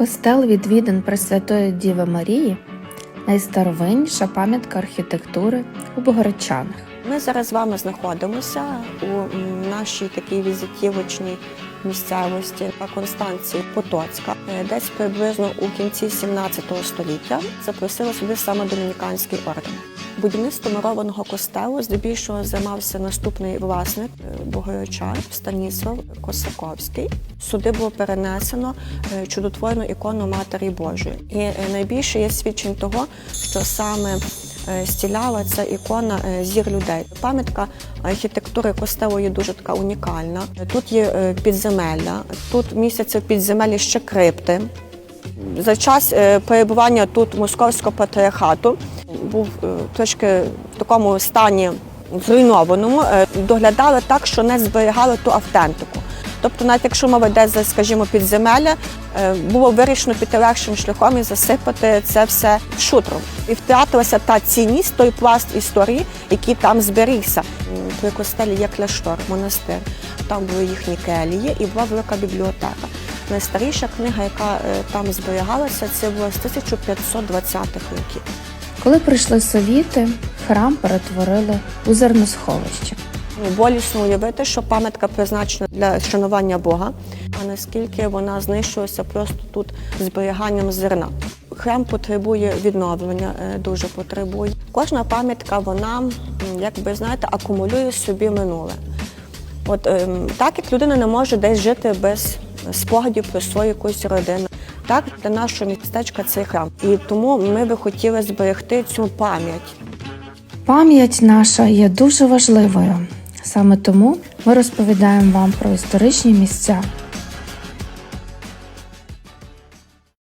Костел відвідин Пресвятої Діви Марії найстаровинніша пам'ятка архітектури у Богородчанах. Ми зараз з вами знаходимося у нашій такій візитівочній місцевості Констанції Потоцька, Е, десь приблизно у кінці 17 століття запросили сюди саме домініканський орден. Будівництво мурованого костелу здебільшого займався наступний власник е, Станіслав Косаковський. Сюди було перенесено е, чудотворну ікону Матері Божої. І е, найбільше є свідчень того, що саме стіляла ця ікона зір людей. Пам'ятка архітектури костелу є дуже така унікальна. Тут є підземелля, тут містяться в підземеллі ще крипти. За час перебування тут московського патріархату був е, трошки в такому стані зруйнованому, е, доглядали так, що не зберігали ту автентику. Тобто, навіть якщо мова йде за, скажімо, підземелля, е, було вирішено піти легшим шляхом і засипати це все шутром. І втратилася та цінність, той пласт історії, який там зберігся. При костелі є кляштор, монастир. Там були їхні келії і була велика бібліотека. Найстаріша книга, яка там зберігалася, це була з 1520-х років. Коли прийшли совіти, храм перетворили у зерносховище. Ну, болісно уявити, що пам'ятка призначена для шанування Бога, а наскільки вона знищується просто тут зберіганням зерна. Храм потребує відновлення, е, дуже потребує. Кожна пам'ятка, вона, як би знаєте, акумулює собі минуле. От ем, так як людина не може десь жити без спогадів про свою якусь родину. Так, для нашого містечка цей храм. І тому ми би хотіли зберегти цю пам'ять. Пам'ять наша є дуже важливою. Саме тому ми розповідаємо вам про історичні місця,